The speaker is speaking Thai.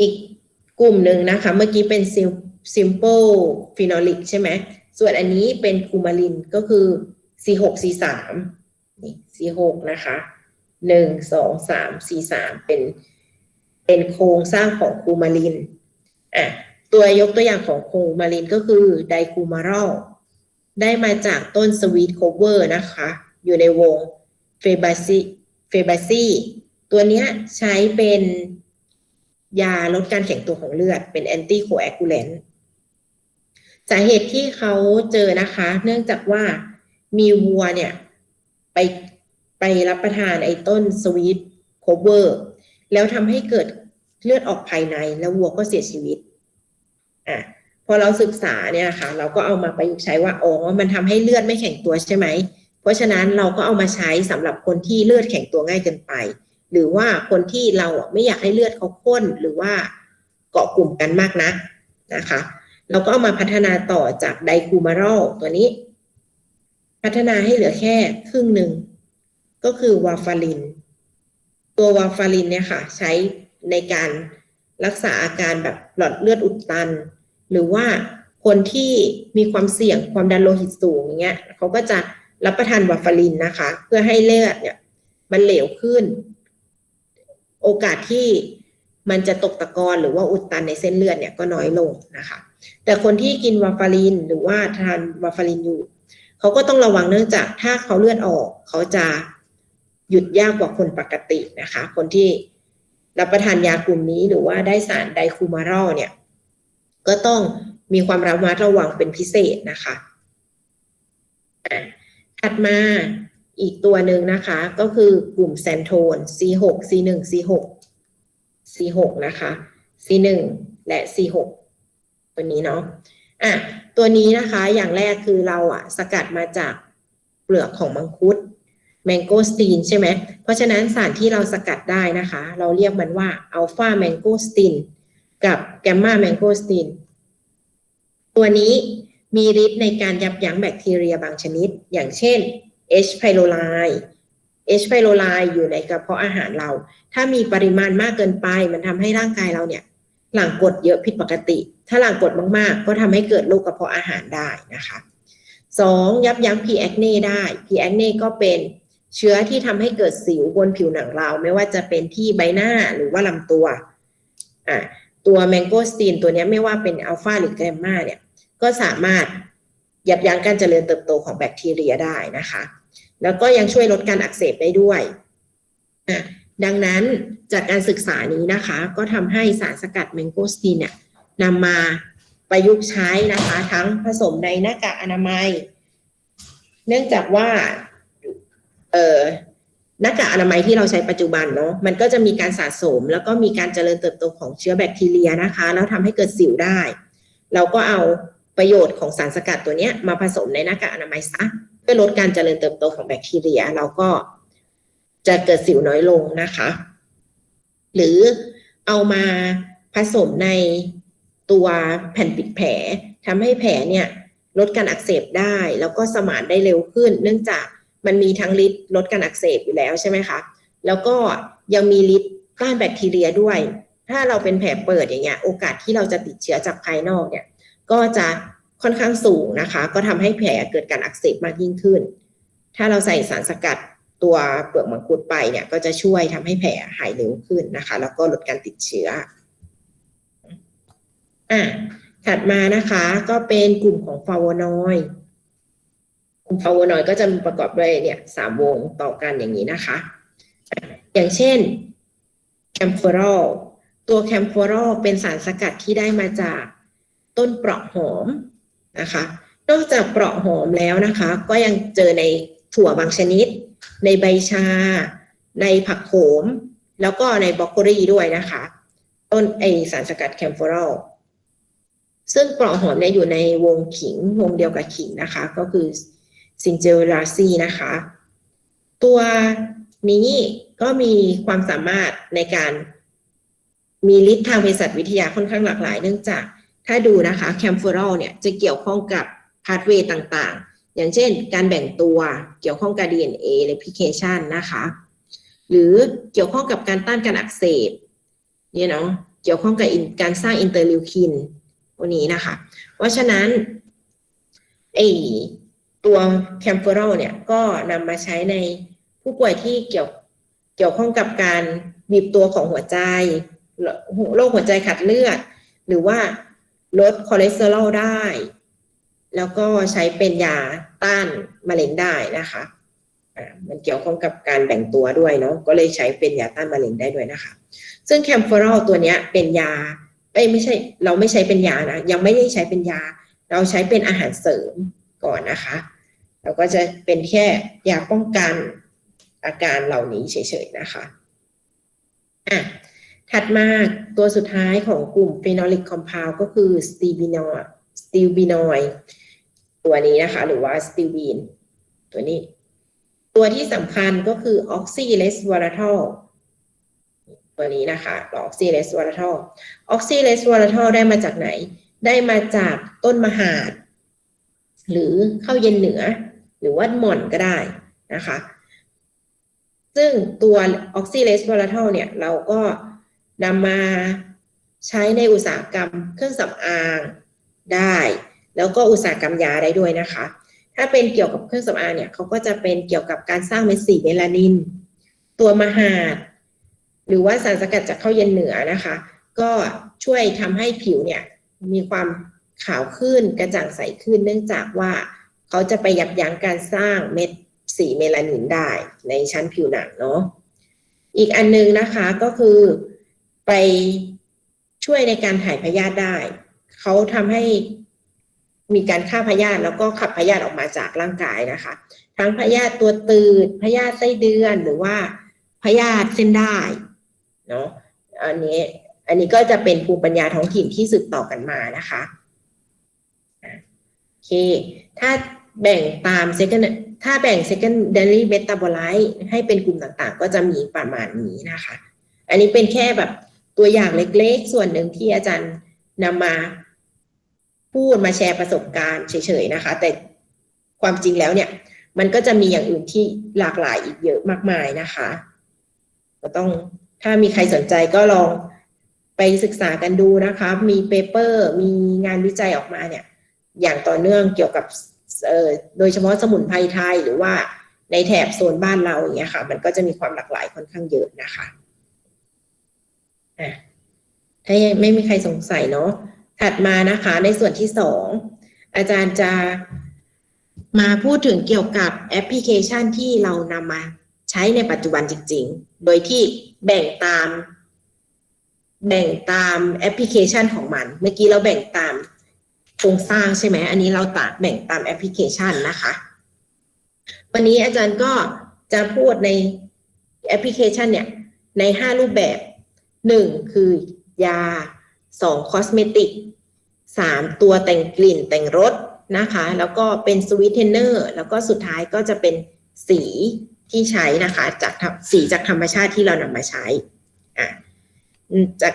อีกกลุ่มหนึ่งนะคะ เมื่อกี้เป็น simple phenolic ใช่ไหม ส่วนอันนี้เป็นคูมาลินก็คือ C6 C3 นี่ C6 นะคะหนึ่งสองสาม C3 เป็นเป็นโครงสร้างของคูมาลินอะตัวยกตัวอย่างของคูมาลินก็คือไดคูมารอลได้มาจากต้นสวีทโคเวอร์นะคะ อยู่ในวงเฟบาซีเฟบาซีตัวเนี้ยใช้เป็น ยาลดการแข็งตัวของเลือดเป็นแอนตี้โคแอคูเลนต์สาเหตุที่เขาเจอนะคะ เนื่องจากว่ามีวัวเนี่ยไปไปรับประทานไอ้ต้นสวีทโคเวอร์แล้วทำให้เกิดเลือดออกภายในแล้ววัวก็เสียชีวิตอะพอเราศึกษาเนี่ยค่ะ เราก็เอามาประยุกต์ใช้ว่าอ๋อมันทำให้เลือดไม่แข็งตัวใช่ไหม เพราะฉะนั้นเราก็เอามาใช้สำหรับคนที่เลือดแข็งตัวง่ายเกินไป หรือว่าคนที่เราไม่อยากให้เลือดเขาข้นหรือว่าเกาะกลุ่มกันมากนักนะคะ เราก็เอามาพัฒนาต่อจากไดคูมารอลตัวนี้ พัฒนาให้เหลือแค่ครึ่งหนึ่ง ก็คือวาฟาริน ตัววาฟารินเนี่ยค่ะ ใช้ในการรักษาอาการแบบหลอดเลือดอุดตัน หรือว่าคนที่มีความเสี่ยงความดันโลหิตสูงอย่างเงี้ยเขาก็จะรับประทานวาฟารินนะคะ เพื่อให้เลือดเนี่ย มันเหลวขึ้น โอกาสที่มันจะตกตะกอนหรือว่าอุดตันในเส้นเลือดเนี่ยก็น้อยลงนะคะ แต่คนที่กินวาฟารินหรือว่าทานวาฟารินอยู่เขาก็ต้องระวังเนื่องจากถ้าเขาเลือดออก เขาจะหยุดยากกว่าคนปกตินะคะ คนที่รับประทานยากลุ่มนี้หรือว่าได้สารไดคูมารอลเนี่ย ก็ต้องมีความระมัดระวังเป็นพิเศษนะคะถัดมา อีกตัวหนึ่งนะคะก็คือกลุ่มแซนโทน C6 C1 C6 C6 นะคะ C1 และ C6 ตัวนี้เนาะอะตัวนี้นะคะอย่างแรกคือเราอะสกัดมาจากเปลือกของมังคุดแมงโกสตีนใช่ไหม เพราะฉะนั้นสารที่เราสกัดได้นะคะ เราเรียกมันว่าอัลฟาแมงโกสตีนกับแกมมาแมงโกสตีนตัวนี้มีฤทธิ์ในการยับยั้งแบคทีเรียบางชนิด อย่างเช่น H. pylori H. pylori อยู่ในกระเพาะอาหารเรา ถ้ามีปริมาณมากเกินไป มันทำให้ร่างกายเราเนี่ย หลั่งกรดเยอะผิดปกติ ถ้าหลั่งกรดมากๆ ก็ทำให้เกิดโรคกระเพาะอาหารได้นะคะสองยับยั้ง P. acne ได้ P. acne ก็เป็นเชื้อที่ทำให้เกิดสิวบนผิวหนังเรา ไม่ว่าจะเป็นที่ใบหน้าหรือว่าลำตัวอะตัวแมงโกสตีนตัวนี้ไม่ว่าเป็นอัลฟาหรือแกมมาเนี่ย ก็สามารถยับยั้งการเจริญเติบโตของแบคทีเรียได้นะคะ แล้วก็ยังช่วยลดการอักเสบได้ด้วยอะดังนั้นจากการศึกษานี้นะคะ ก็ทำให้สารสกัดแมงโกสตีนเนี่ยนำมาประยุกต์ใช้นะคะ ทั้งผสมในหน้ากากอนามัย เนื่องจากว่าเอ่อหน้ากากอนามัยที่เราใช้ปัจจุบันเนาะมันก็จะมีการสะสม แล้วก็มีการเจริญเติบโตของเชื้อแบคทีเรียนะคะ แล้วทำให้เกิดสิวได้ เราก็เอาประโยชน์ของสารสกัดตัวนี้มาผสมในหน้ากากอนามัยซะ อลดการเจริญเติบโตของแบคทีเรีย เราก็จะเกิดสิวน้อยลงนะคะ หรือเอามาผสมในตัวแผ่นปิดแผลทำให้แผลเนี่ยลดการอักเสบได้ แล้วก็สมานได้เร็วขึ้น เนื่องจากมันมีทั้งฤทธิ์ลดการอักเสบอยู่แล้วใช่ไหมคะ แล้วก็ยังมีฤทธิ์ต้านแบคทีเรียด้วย ถ้าเราเป็นแผลเปิดอย่างเงี้ย โอกาสที่เราจะติดเชื้อจากภายนอกเนี่ย ก็จะ ค่อนข้างสูงนะคะ ก็ทำให้แผลเกิดการอักเสบมากยิ่งขึ้น ถ้าเราใส่สารสกัดตัวเปลือกมังคุดไปเนี่ยก็จะช่วยทำให้แผลหายเร็วขึ้นนะคะ แล้วก็ลดการติดเชื้ออะถัดมานะคะก็เป็นกลุ่มของฟลาโวนอยกลุ่มฟลาโวนอยก็จะประกอบด้วยเนี่ยสามวงต่อกันอย่างนี้นะคะ อย่างเช่นแคมโฟรอลตัวแคมโฟรอลเป็นสารสกัดที่ได้มาจากต้นเปราะหอม นะคะ นอกจากเปราะหอมแล้วนะคะ ก็ยังเจอในถั่วบางชนิด ในใบชา ในผักโขม แล้วก็ในบรอกโคลีด้วยนะคะ ต้นไอสารสกัดแคมโฟรอลซึ่งเปราะหอมเนี่ยอยู่ในวงขิงวงเดียวกับขิงนะคะ ก็คือซินเจอราซีนะคะ ตัวนี้ก็มีความสามารถในการมีฤทธิ์ทางเภสัชวิทยาค่อนข้างหลากหลาย เนื่องจาก ถ้าดูนะคะแคมโฟอรอลเนี่ยจะเกี่ยวข้องกับพาสเวย์ต่างๆ อย่างเช่น การแบ่งตัวเกี่ยวข้องกับ DNA replication นะคะ หรือเกี่ยวข้องกับการต้านการอักเสบเนี่ยเนาะเกี่ยวข้องกับการสร้างอินเตอร์ลิวคินตัวนี้นะคะ เพราะฉะนั้นไอตัวแคมเฟอรอลเนี่ยก็นำมาใช้ในผู้ป่วยที่เกี่ยวเกี่ยวข้องกับการบีบตัวของหัวใจโรคหัวใจขัดเลือด หรือว่า ลดคอเลสเตอรอลได้ แล้วก็ใช้เป็นยาต้านมะเร็งได้นะคะมันเกี่ยวข้องกับการแบ่งตัวด้วยเนาะก็เลยใช้เป็นยาต้านมะเร็งได้ด้วยนะคะ ซึ่งแคมเฟอรอลตัวนี้เป็นยาเอ้ยไม่ใช่เราไม่ใช้เป็นยานะ ยังไม่ได้ใช้เป็นยา เราใช้เป็นอาหารเสริมก่อนนะคะ เราก็จะเป็นแค่ยาป้องกันอาการเหล่านี้เฉยๆนะคะอะ ถัดมาตัวสุดท้ายของกลุ่มฟีนอลิกคอมเพลก็คือสตีบินอยสตีบินอยตัวนี้นะคะ หรือว่าสตีบีนตัวนี้ ตัวที่สำคัญก็คือออกซิเลสวอลาทอตัวนี้นะคะออกซิเลสวอลาทอออกซิเลสวอลาทอได้มาจากไหน ได้มาจากต้นมหาด หรือข้าวเย็นเหนือ หรือว่าหม่อนก็ได้นะคะ ซึ่งตัวออกซิเลสวอลาทอเนี่ยเราก็ นำมาใช้ในอุตสาหกรรมเครื่องสำอางได้ แล้วก็อุตสาหกรรมยาได้ด้วยนะคะ ถ้าเป็นเกี่ยวกับเครื่องสำอางเนี่ยเขาก็จะเป็นเกี่ยวกับการสร้างเม็ดสีเมลานิน ตัวมหาด หรือว่าสารสกัดจากข้าวเย็นเหนือนะคะ ก็ช่วยทำให้ผิวเนี่ยมีความขาวขึ้นกระจ่างใสขึ้น เนื่องจากว่าเขาจะไปยับยั้งการสร้างเม็ดสีเมลานินได้ในชั้นผิวหนังเนาะอีกอันนึงนะคะก็คือ ไปช่วยในการถ่ายพยาธิได้ เขาทำให้มีการฆ่าพยาธิแล้วก็ขับพยาธิออกมาจากร่างกายนะคะ ทั้งพยาธิตัวตืดพยาธิไส้เดือนหรือว่าพยาธิเส้นได้เนาะอันนี้อันนี้ก็จะเป็นภูมิปัญญาท้องถิ่นที่สืบต่อกันมานะคะโอเค ถ้าแบ่งตาม second ถ้าแบ่ง secondary metabolite ให้เป็นกลุ่มต่างๆ ก็จะมีประมาณนี้นะคะ อันนี้เป็นแค่แบบ ตัวอย่างเล็กๆ ส่วนหนึ่งที่อาจารย์นำมาพูดมาแชร์ประสบการณ์เฉยๆนะคะ แต่ความจริงแล้วเนี่ย มันก็จะมีอย่างอื่นที่หลากหลายอีกเยอะมากมายนะคะ ก็ต้องถ้ามีใครสนใจก็ลองไปศึกษากันดูนะคะ มีเปเปอร์มีงานวิจัยออกมาเนี่ย อย่างต่อเนื่องเกี่ยวกับโดยเฉพาะสมุนไพรไทยหรือว่าในแถบโซนบ้านเราอย่างเงี้ยค่ะ มันก็จะมีความหลากหลายค่อนข้างเยอะนะคะ ถ้ายังไม่มีใครสงสัยเนาะถัดมานะคะในส่วนที่สองอาจารย์จะมาพูดถึงเกี่ยวกับแอปพลิเคชันที่เรานำมาใช้ในปัจจุบันจริง ๆ โดยที่แบ่งตาม แบ่งตามแอปพลิเคชันของมัน เมื่อกี้เราแบ่งตามโครงสร้างใช่ไหม อันนี้เราตัดแบ่งตามแอปพลิเคชันนะคะ วันนี้อาจารย์ก็จะพูดในแอปพลิเคชันเนี่ยในห้ารูปแบบ หนึ่งคือยาสองคอสเมติกสามตัวแต่งกลิ่นแต่งรสนะคะ แล้วก็เป็นสวิตเทนเนอร์แล้วก็สุดท้ายก็จะเป็นสีที่ใช้นะคะ จากสีจากธรรมชาติที่เรานำมาใช้อะจาก